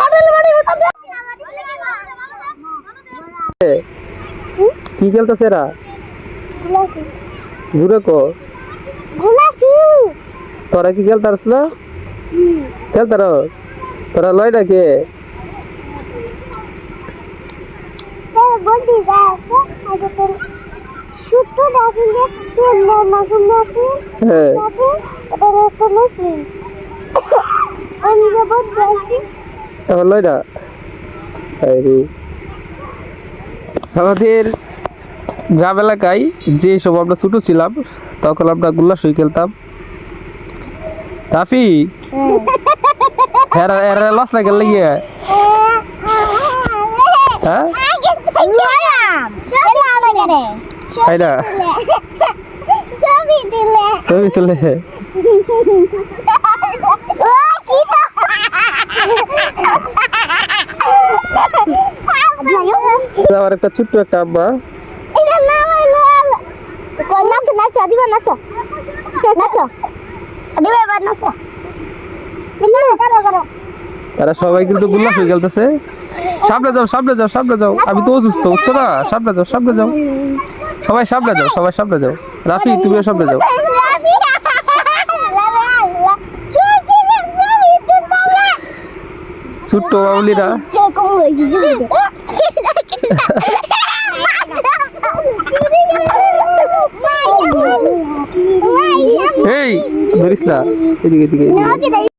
Model কি খেলতেছে এরা? জুড়ে কো। তোরা কি খেলতারস না? খেলতার? তোরা লয় না কে? হ্যাঁ। না আরে আমাদের গ্রাম এলাকায় যে সব আমরা ছোট ছিলাম তখন আমরা গুল্লা সই খেলতাম। রাফি? এরা এরা লস লাগে লাগিয়ে? হ্যাঁ? তাই না ছবি তুলে ও কি তো আমার একটা ছোট্ট একটা আম্মা এটা নাম হলো কই নাচো নাচো দিবা নাচো। নাচো। দিবা এবার নাচো। তারা সবাই কিন্তু গুল্লাসই খেলতেছে। সামনে যাও সামনে যাও সামনে যাও। আমি তো অসুস্থ বুঝছ না? সামনে যাও সামনে যাও। সবাই সামনে যাও সবাই সামনে যাও। রাফি তুমিও সামনে যাও। ছোট্ট বাবুলিরা এই ধরিস না এদিকে এদিকে এদিকে।